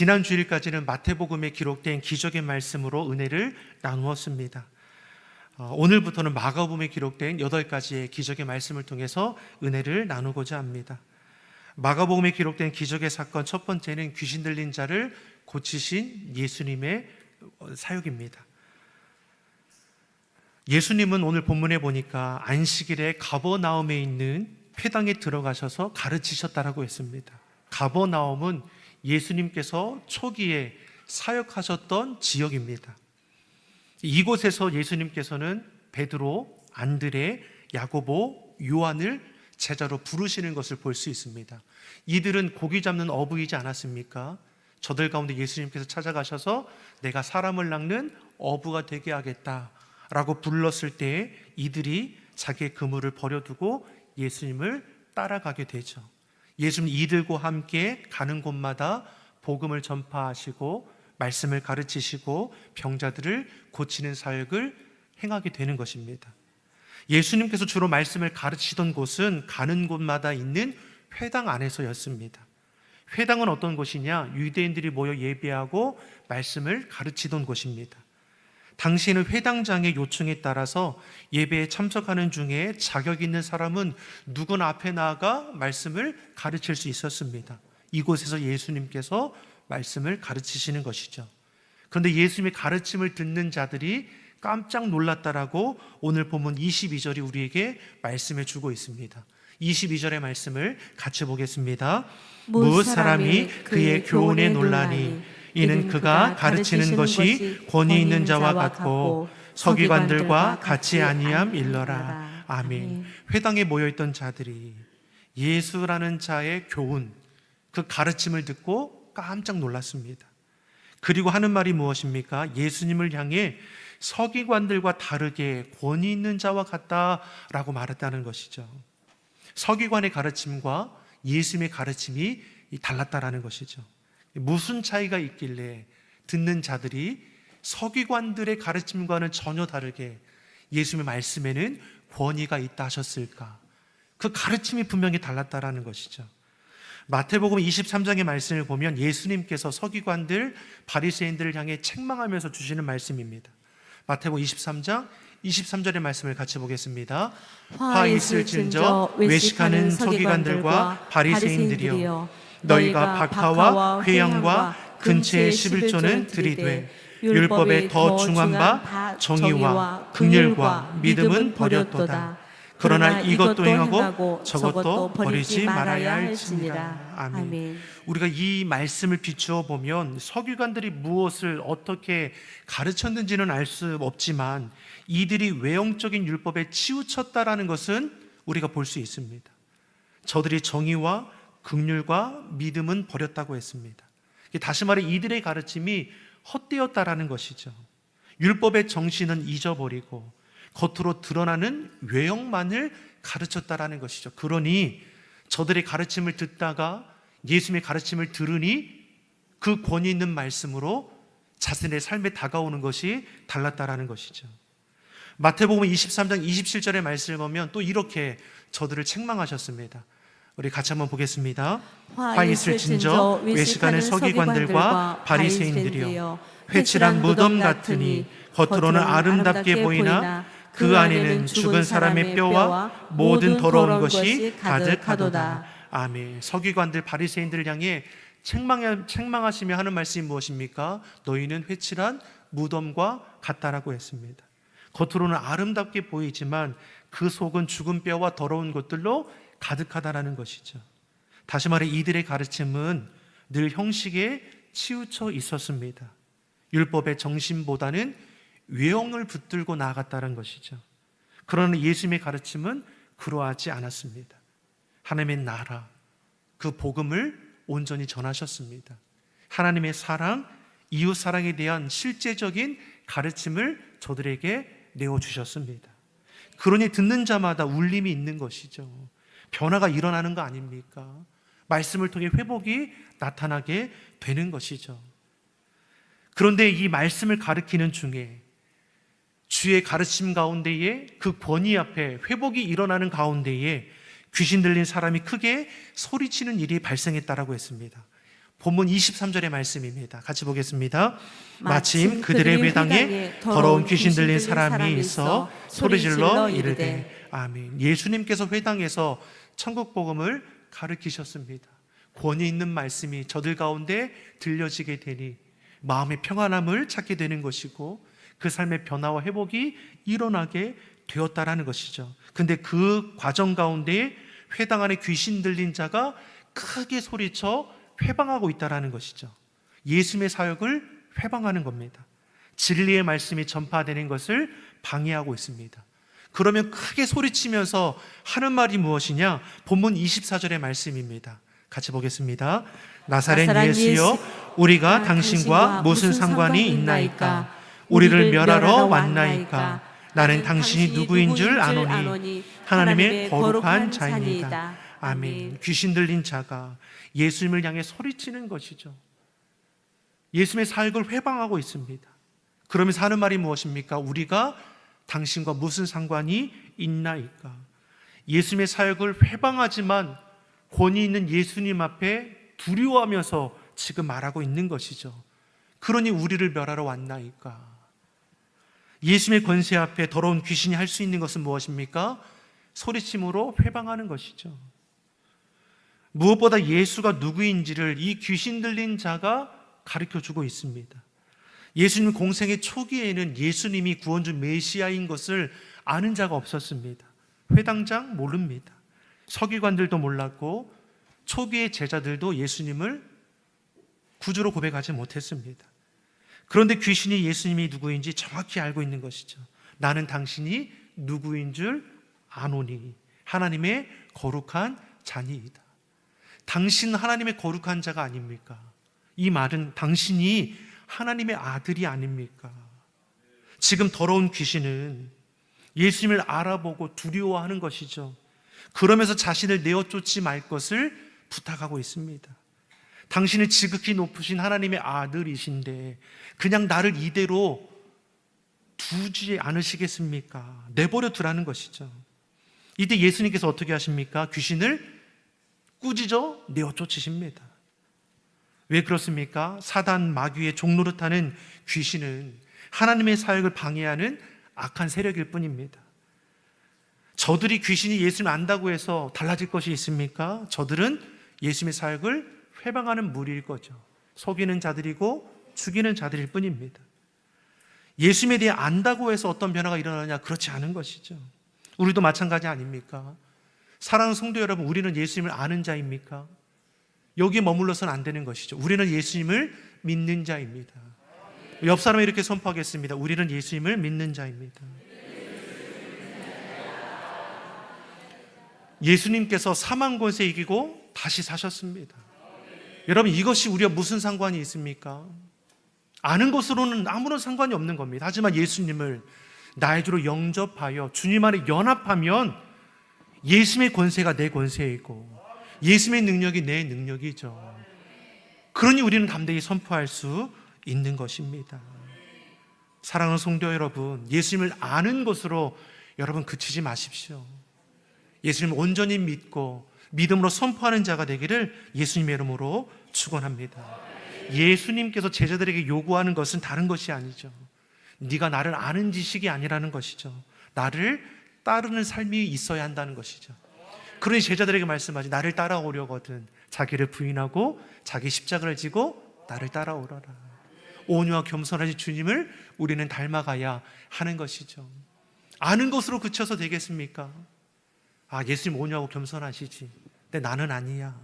지난 주일까지는 마태복음에 기록된 기적의 말씀으로 은혜를 나누었습니다. 어, 오늘부터는 마가복음에 기록된 여덟 가지의 기적의 말씀을 통해서 은혜를 나누고자 합니다. 마가복음에 기록된 기적의 사건 첫 번째는 귀신 들린 자를 고치신 예수님의 어, 사역입니다. 예수님은 오늘 본문에 보니까 안식일에 가버나움에 있는 회당에 들어가셔서 가르치셨다라고 했습니다. 가버나움은 예수님께서 초기에 사역하셨던 지역입니다. 이곳에서 예수님께서는 베드로, 안드레, 야고보, 요한을 제자로 부르시는 것을 볼 수 있습니다. 이들은 고기 잡는 어부이지 않았습니까? 저들 가운데 예수님께서 찾아가셔서 내가 사람을 낚는 어부가 되게 하겠다라고 불렀을 때 이들이 자기의 그물을 버려두고 예수님을 따라가게 되죠. 예수님 이들과 함께 가는 곳마다 복음을 전파하시고 말씀을 가르치시고 병자들을 고치는 사역을 행하게 되는 것입니다. 예수님께서 주로 말씀을 가르치던 곳은 가는 곳마다 있는 회당 안에서였습니다. 회당은 어떤 곳이냐? 유대인들이 모여 예배하고 말씀을 가르치던 곳입니다. 당시에는 회당장의 요청에 따라서 예배에 참석하는 중에 자격 있는 사람은 누구나 앞에 나아가 말씀을 가르칠 수 있었습니다. 이곳에서 예수님께서 말씀을 가르치시는 것이죠. 그런데 예수님의 가르침을 듣는 자들이 깜짝 놀랐다라고 오늘 본문 22절이 우리에게 말씀해 주고 있습니다. 22절의 말씀을 같이 보겠습니다. 무엇 사람이 그의 교훈에 놀라니 이는 그가 가르치는 것이 권위 있는 자와 같고 서기관들과 같이 아니함 일러라. 아멘. 회당에 모여 있던 자들이 예수라는 자의 교훈 그 가르침을 듣고 깜짝 놀랐습니다. 그리고 하는 말이 무엇입니까? 예수님을 향해 서기관들과 다르게 권위 있는 자와 같다라고 말했다는 것이죠. 서기관의 가르침과 예수님의 가르침이 달랐다라는 것이죠. 무슨 차이가 있길래 듣는 자들이 서기관들의 가르침과는 전혀 다르게 예수님의 말씀에는 권위가 있다 하셨을까? 그 가르침이 분명히 달랐다라는 것이죠. 마태복음 23장의 말씀을 보면 예수님께서 서기관들, 바리새인들을 향해 책망하면서 주시는 말씀입니다. 마태복음 23장 23절의 말씀을 같이 보겠습니다. 화 있을 진저 외식하는 서기관들과 바리새인들이여 너희가 박하와 회양과 근처의 11조는 들이되 율법에 더 중한 바 정의와 긍휼과 믿음은 버렸도다. 그러나 이것도 행하고 저것도 버리지 말아야 할지니라. 아멘. 우리가 이 말씀을 비추어 보면 서기관들이 무엇을 어떻게 가르쳤는지는 알 수 없지만 이들이 외형적인 율법에 치우쳤다라는 것은 우리가 볼 수 있습니다. 저들이 정의와 긍휼과 믿음은 버렸다고 했습니다. 다시 말해 이들의 가르침이 헛되었다라는 것이죠. 율법의 정신은 잊어버리고 겉으로 드러나는 외형만을 가르쳤다라는 것이죠. 그러니 저들의 가르침을 듣다가 예수님의 가르침을 들으니 그 권위 있는 말씀으로 자신의 삶에 다가오는 것이 달랐다라는 것이죠. 마태복음 23장 27절의 말씀을 보면 또 이렇게 저들을 책망하셨습니다. 우리 같이 한번 보겠습니다. 화 있을 진저 외식하는 서기관들과 바리새인들이여 회칠한 무덤 같으니 겉으로는 아름답게 보이나 그 안에는 죽은 사람의 뼈와 모든 더러운 것이 가득하도다. 아멘. 서기관들 바리새인들을 향해 책망 책망하시며 하는 말씀이 무엇입니까? 너희는 회칠한 무덤과 같다라고 했습니다. 겉으로는 아름답게 보이지만 그 속은 죽은 뼈와 더러운 것들로 가득하다라는 것이죠. 다시 말해 이들의 가르침은 늘 형식에 치우쳐 있었습니다. 율법의 정신보다는 외형을 붙들고 나아갔다는 것이죠. 그러나 예수님의 가르침은 그러하지 않았습니다. 하나님의 나라, 그 복음을 온전히 전하셨습니다. 하나님의 사랑, 이웃 사랑에 대한 실제적인 가르침을 저들에게 내어 주셨습니다. 그러니 듣는 자마다 울림이 있는 것이죠. 변화가 일어나는 거 아닙니까? 말씀을 통해 회복이 나타나게 되는 것이죠. 그런데 이 말씀을 가르치는 중에 주의 가르침 가운데에 그 권위 앞에 회복이 일어나는 가운데에 귀신 들린 사람이 크게 소리치는 일이 발생했다라고 했습니다. 본문 23절의 말씀입니다. 같이 보겠습니다. 마침 그들의 회당에 더러운 귀신 들린 사람이 있어 소리질러 이르되 아멘. 예수님께서 회당에서 천국 복음을 가르치셨습니다. 권위 있는 말씀이 저들 가운데 들려지게 되니 마음의 평안함을 찾게 되는 것이고 그 삶의 변화와 회복이 일어나게 되었다라는 것이죠. 근데 그 과정 가운데 회당 안에 귀신 들린 자가 크게 소리쳐 회방하고 있다라는 것이죠. 예수님의 사역을 회방하는 겁니다. 진리의 말씀이 전파되는 것을 방해하고 있습니다. 그러면 크게 소리치면서 하는 말이 무엇이냐? 본문 24절의 말씀입니다. 같이 보겠습니다. 나사렛 나사렛 예수여 우리가 당신과 무슨 상관이 있나이까? 우리를 멸하러 왔나이까? 나는 당신이 누구인 줄 아노니 하나님의 거룩한 자입니다. 아멘. 귀신 들린 자가 예수님을 향해 소리치는 것이죠. 예수님의 사역을 회방하고 있습니다. 그러면서 하는 말이 무엇입니까? 우리가 당신과 무슨 상관이 있나이까? 예수님의 사역을 회방하지만 권위 있는 예수님 앞에 두려워하면서 지금 말하고 있는 것이죠. 그러니 우리를 멸하러 왔나이까? 예수님의 권세 앞에 더러운 귀신이 할 수 있는 것은 무엇입니까? 소리침으로 회방하는 것이죠. 무엇보다 예수가 누구인지를 이 귀신 들린 자가 가르쳐 주고 있습니다. 예수님 공생의 초기에는 예수님이 구원주 메시아인 것을 아는 자가 없었습니다. 회당장 모릅니다. 서기관들도 몰랐고 초기의 제자들도 예수님을 구주로 고백하지 못했습니다. 그런데 귀신이 예수님이 누구인지 정확히 알고 있는 것이죠. 나는 당신이 누구인 줄 아노니 하나님의 거룩한 자니이다. 당신 하나님의 거룩한 자가 아닙니까? 이 말은 당신이 하나님의 아들이 아닙니까? 지금 더러운 귀신은 예수님을 알아보고 두려워하는 것이죠. 그러면서 자신을 내어 쫓지 말 것을 부탁하고 있습니다. 당신은 지극히 높으신 하나님의 아들이신데 그냥 나를 이대로 두지 않으시겠습니까? 내버려 두라는 것이죠. 이때 예수님께서 어떻게 하십니까? 귀신을 꾸짖어 내어 쫓으십니다. 왜 그렇습니까? 사단 마귀의 종노릇하는 귀신은 하나님의 사역을 방해하는 악한 세력일 뿐입니다. 저들이 귀신이 예수님을 안다고 해서 달라질 것이 있습니까? 저들은 예수님의 사역을 회방하는 무리일 거죠. 속이는 자들이고 죽이는 자들일 뿐입니다. 예수님에 대해 안다고 해서 어떤 변화가 일어나냐? 그렇지 않은 것이죠. 우리도 마찬가지 아닙니까? 사랑하는 성도 여러분, 우리는 예수님을 아는 자입니까? 여기에 머물러서는 안 되는 것이죠. 우리는 예수님을 믿는 자입니다. 옆 사람에 이렇게 선포하겠습니다. 우리는 예수님을 믿는 자입니다. 예수님께서 사망 권세 이기고 다시 사셨습니다. 여러분 이것이 우리와 무슨 상관이 있습니까? 아는 것으로는 아무런 상관이 없는 겁니다. 하지만 예수님을 나의 주로 영접하여 주님 안에 연합하면 예수님의 권세가 내 권세이고 예수님의 능력이 내 능력이죠. 그러니 우리는 담대히 선포할 수 있는 것입니다. 사랑하는 성도 여러분, 예수님을 아는 것으로 여러분 그치지 마십시오. 예수님 온전히 믿고 믿음으로 선포하는 자가 되기를 예수님의 이름으로 축원합니다. 예수님께서 제자들에게 요구하는 것은 다른 것이 아니죠. 네가 나를 아는 지식이 아니라는 것이죠. 나를 따르는 삶이 있어야 한다는 것이죠. 그러니 제자들에게 말씀하지 나를 따라오려거든 자기를 부인하고 자기 십자가를 지고 나를 따라오너라. 온유와 겸손하신 주님을 우리는 닮아가야 하는 것이죠. 아는 것으로 그쳐서 되겠습니까? 아, 예수님 온유하고 겸손하시지. 근데 나는 아니야.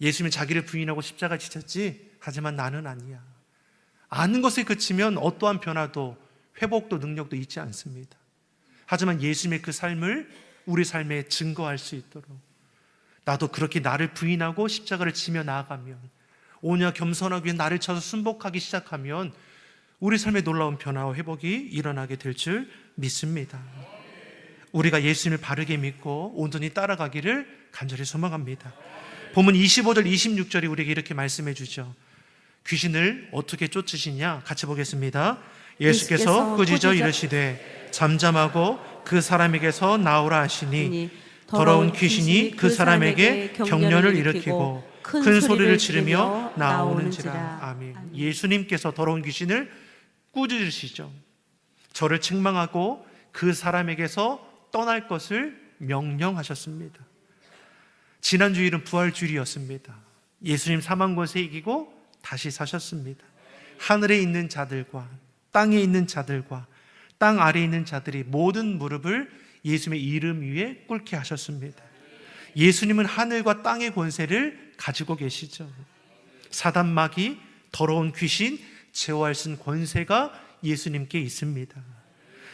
예수님은 자기를 부인하고 십자가 지쳤지. 하지만 나는 아니야. 아는 것에 그치면 어떠한 변화도 회복도 능력도 있지 않습니다. 하지만 예수님의 그 삶을 우리 삶에 증거할 수 있도록 나도 그렇게 나를 부인하고 십자가를 지며 나아가면 오냐 겸손하게 나를 쳐서 순복하기 시작하면 우리 삶에 놀라운 변화와 회복이 일어나게 될 줄 믿습니다. 우리가 예수님을 바르게 믿고 온전히 따라가기를 간절히 소망합니다. 본문 25절 26절이 우리에게 이렇게 말씀해 주죠. 귀신을 어떻게 쫓으시냐 같이 보겠습니다. 예수께서 꾸짖어 이르시되 잠잠하고 그 사람에게서 나오라 하시니 더러운 귀신이 그 사람에게 경련을 일으키고 큰 소리를 지르며 나오는지라. 아멘. 예수님께서 더러운 귀신을 꾸짖으시죠. 저를 책망하고 그 사람에게서 떠날 것을 명령하셨습니다. 지난 주일은 부활 주일이었습니다. 예수님 사망 권세 이기고 다시 사셨습니다. 하늘에 있는 자들과 땅에 있는 자들과 땅 아래에 있는 자들이 모든 무릎을 예수님의 이름 위에 꿇게 하셨습니다. 예수님은 하늘과 땅의 권세를 가지고 계시죠. 사단 마귀, 더러운 귀신, 제어할 쓴 권세가 예수님께 있습니다.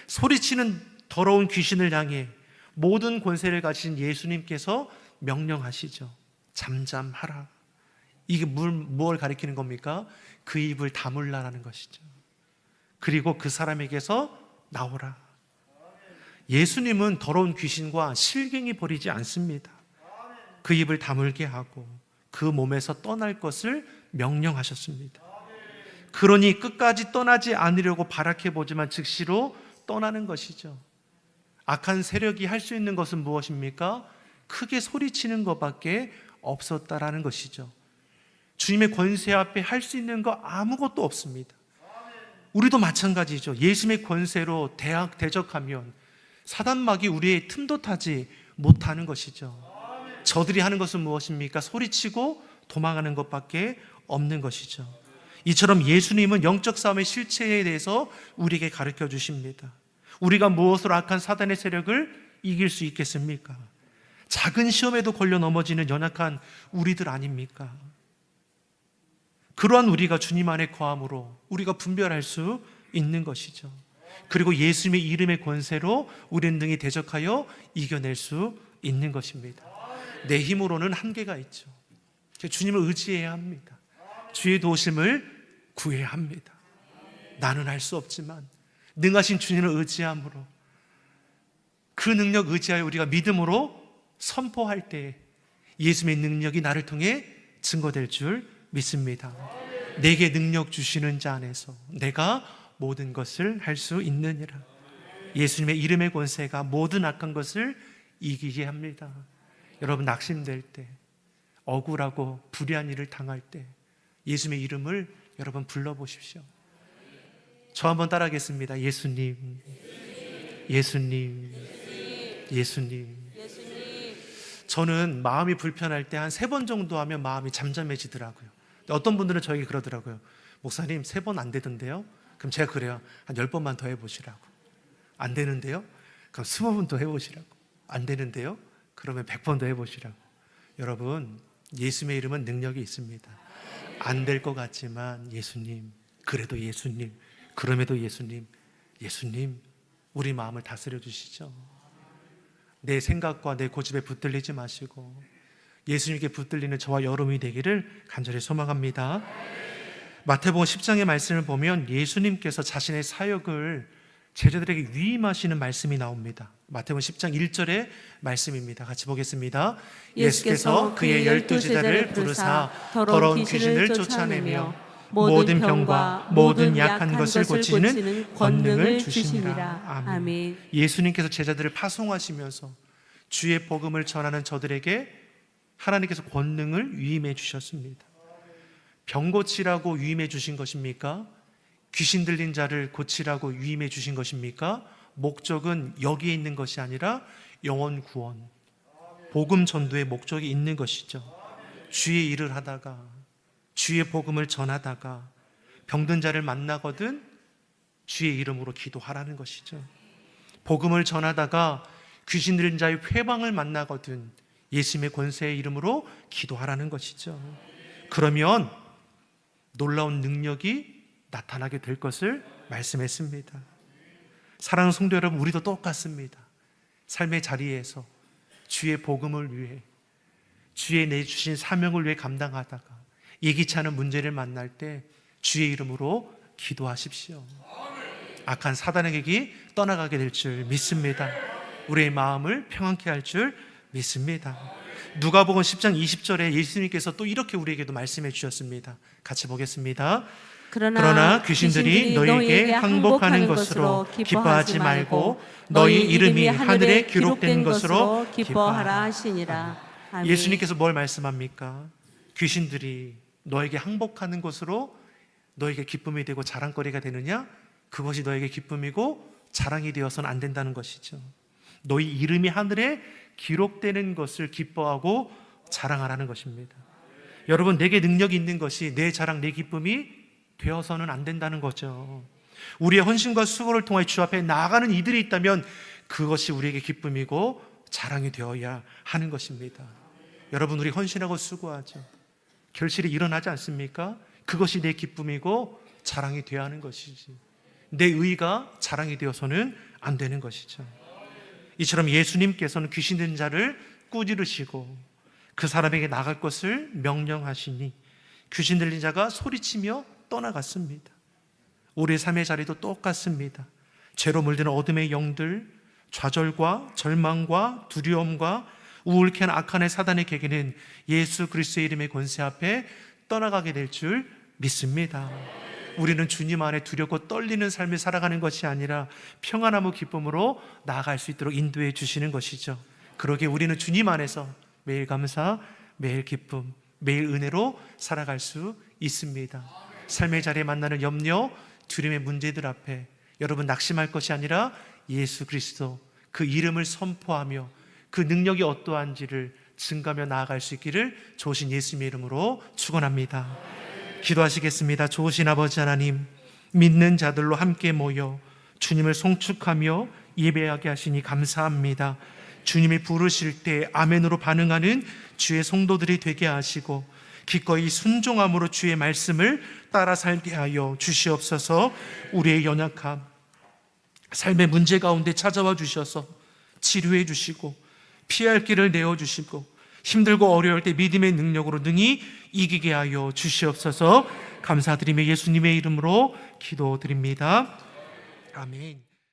소리치는 더러운 귀신을 향해 모든 권세를 가진 예수님께서 명령하시죠. 잠잠하라. 이게 뭘, 뭘 가리키는 겁니까? 그 입을 다물라라는 것이죠. 그리고 그 사람에게서 나오라. 예수님은 더러운 귀신과 실갱이 버리지 않습니다. 그 입을 다물게 하고 그 몸에서 떠날 것을 명령하셨습니다. 그러니 끝까지 떠나지 않으려고 발악해 보지만 즉시로 떠나는 것이죠. 악한 세력이 할 수 있는 것은 무엇입니까? 크게 소리치는 것밖에 없었다라는 것이죠. 주님의 권세 앞에 할 수 있는 거 아무것도 없습니다. 우리도 마찬가지죠. 예수님의 권세로 대학 대적하면 사단막이 우리의 틈도 타지 못하는 것이죠. 저들이 하는 것은 무엇입니까? 소리치고 도망가는 것밖에 없는 것이죠. 이처럼 예수님은 영적 싸움의 실체에 대해서 우리에게 가르쳐 주십니다. 우리가 무엇으로 악한 사단의 세력을 이길 수 있겠습니까? 작은 시험에도 걸려 넘어지는 연약한 우리들 아닙니까? 그러한 우리가 주님 안에 거함으로 우리가 분별할 수 있는 것이죠. 그리고 예수님의 이름의 권세로 우리는 등이 대적하여 이겨낼 수 있는 것입니다. 내 힘으로는 한계가 있죠. 주님을 의지해야 합니다. 주의 도심을 구해야 합니다. 나는 할 수 없지만 능하신 주님을 의지함으로 그 능력 의지하여 우리가 믿음으로 선포할 때 예수님의 능력이 나를 통해 증거될 줄 믿습니다. 내게 능력 주시는 자 안에서 내가 모든 것을 할 수 있느니라. 예수님의 이름의 권세가 모든 악한 것을 이기게 합니다. 여러분 낙심될 때, 억울하고 불의한 일을 당할 때 예수님의 이름을 여러분 불러보십시오. 저 한번 따라하겠습니다. 예수님, 예수님, 예수님. 저는 마음이 불편할 때 한 세 번 정도 하면 마음이 잠잠해지더라고요. 어떤 분들은 저에게 그러더라고요. 목사님 세 번 안 되던데요? 그럼 제가 그래요. 한 열 번만 더 해보시라고. 안 되는데요? 그럼 스무 번 더 해보시라고. 안 되는데요? 그러면 백 번 더 해보시라고. 여러분, 예수님의 이름은 능력이 있습니다. 안 될 것 같지만 예수님, 그래도 예수님, 그럼에도 예수님, 예수님, 우리 마음을 다스려 주시죠. 내 생각과 내 고집에 붙들리지 마시고 예수님께 붙들리는 저와 여러분이 되기를 간절히 소망합니다. 마태복음 10장의 말씀을 보면 예수님께서 자신의 사역을 제자들에게 위임하시는 말씀이 나옵니다. 마태복음 10장 1절의 말씀입니다. 같이 보겠습니다. 예수께서 그의 열두 제자를 부르사 더러운 귀신을 쫓아내며 모든 병과 모든 약한 것을 고치는 권능을 주시니라. 아멘. 예수님께서 제자들을 파송하시면서 주의 복음을 전하는 저들에게 하나님께서 권능을 위임해 주셨습니다. 병 고치라고 위임해 주신 것입니까? 귀신 들린 자를 고치라고 위임해 주신 것입니까? 목적은 여기에 있는 것이 아니라 영원 구원, 복음 전도의 목적이 있는 것이죠. 주의 일을 하다가 주의 복음을 전하다가 병든 자를 만나거든 주의 이름으로 기도하라는 것이죠. 복음을 전하다가 귀신 들린 자의 회방을 만나거든 예수님의 권세의 이름으로 기도하라는 것이죠. 그러면 놀라운 능력이 나타나게 될 것을 말씀했습니다. 사랑하는 성도 여러분, 우리도 똑같습니다. 삶의 자리에서 주의 복음을 위해 주의 내주신 사명을 위해 감당하다가 예기치 않은 문제를 만날 때 주의 이름으로 기도하십시오. 악한 사단의 객이 떠나가게 될 줄 믿습니다. 우리의 마음을 평안케 할 줄 믿습니다. 누가복음 10장 20절에 예수님께서 또 이렇게 우리에게도 말씀해 주셨습니다. 같이 보겠습니다. 그러나, 그러나 귀신들이 너희에게 항복하는 것으로 기뻐하지 말고 너희 이름이 하늘에 기록된 것으로 기뻐하라 하시니라. 아멘. 예수님께서 뭘 말씀합니까? 귀신들이 너에게 항복하는 것으로 너에게 기쁨이 되고 자랑거리가 되느냐? 그것이 너에게 기쁨이고 자랑이 되어서는 안 된다는 것이죠. 너희 이름이 하늘에 기록되는 것을 기뻐하고 자랑하라는 것입니다. 여러분, 내게 능력이 있는 것이 내 자랑, 내 기쁨이 되어서는 안 된다는 거죠. 우리의 헌신과 수고를 통해 주 앞에 나아가는 이들이 있다면 그것이 우리에게 기쁨이고 자랑이 되어야 하는 것입니다. 여러분, 우리 헌신하고 수고하죠. 결실이 일어나지 않습니까? 그것이 내 기쁨이고 자랑이 되어야 하는 것이지. 내 의가 자랑이 되어서는 안 되는 것이죠. 이처럼 예수님께서는 귀신 든 자를 꾸지르시고 그 사람에게 나갈 것을 명령하시니 귀신 들린 자가 소리치며 떠나갔습니다. 우리의 삶의 자리도 똑같습니다. 죄로 물드는 어둠의 영들, 좌절과 절망과 두려움과 우울케 한 악한의 사단의 계기는 예수 그리스도의 이름의 권세 앞에 떠나가게 될 줄 믿습니다. 우리는 주님 안에 두렵고 떨리는 삶을 살아가는 것이 아니라 평안함과 기쁨으로 나아갈 수 있도록 인도해 주시는 것이죠. 그러기에 우리는 주님 안에서 매일 감사, 매일 기쁨, 매일 은혜로 살아갈 수 있습니다. 삶의 자리에 만나는 염려, 두려움의 문제들 앞에 여러분 낙심할 것이 아니라 예수 그리스도 그 이름을 선포하며 그 능력이 어떠한지를 증가하며 나아갈 수 있기를 조신 예수님의 이름으로 축원합니다. 기도하시겠습니다. 좋으신 아버지 하나님, 믿는 자들로 함께 모여 주님을 송축하며 예배하게 하시니 감사합니다. 주님이 부르실 때 아멘으로 반응하는 주의 성도들이 되게 하시고 기꺼이 순종함으로 주의 말씀을 따라 살게 하여 주시옵소서. 우리의 연약함, 삶의 문제 가운데 찾아와 주셔서 치료해 주시고 피할 길을 내어 주시고 힘들고 어려울 때 믿음의 능력으로 능히 이기게 하여 주시옵소서 감사드리며 예수님의 이름으로 기도드립니다. 아멘.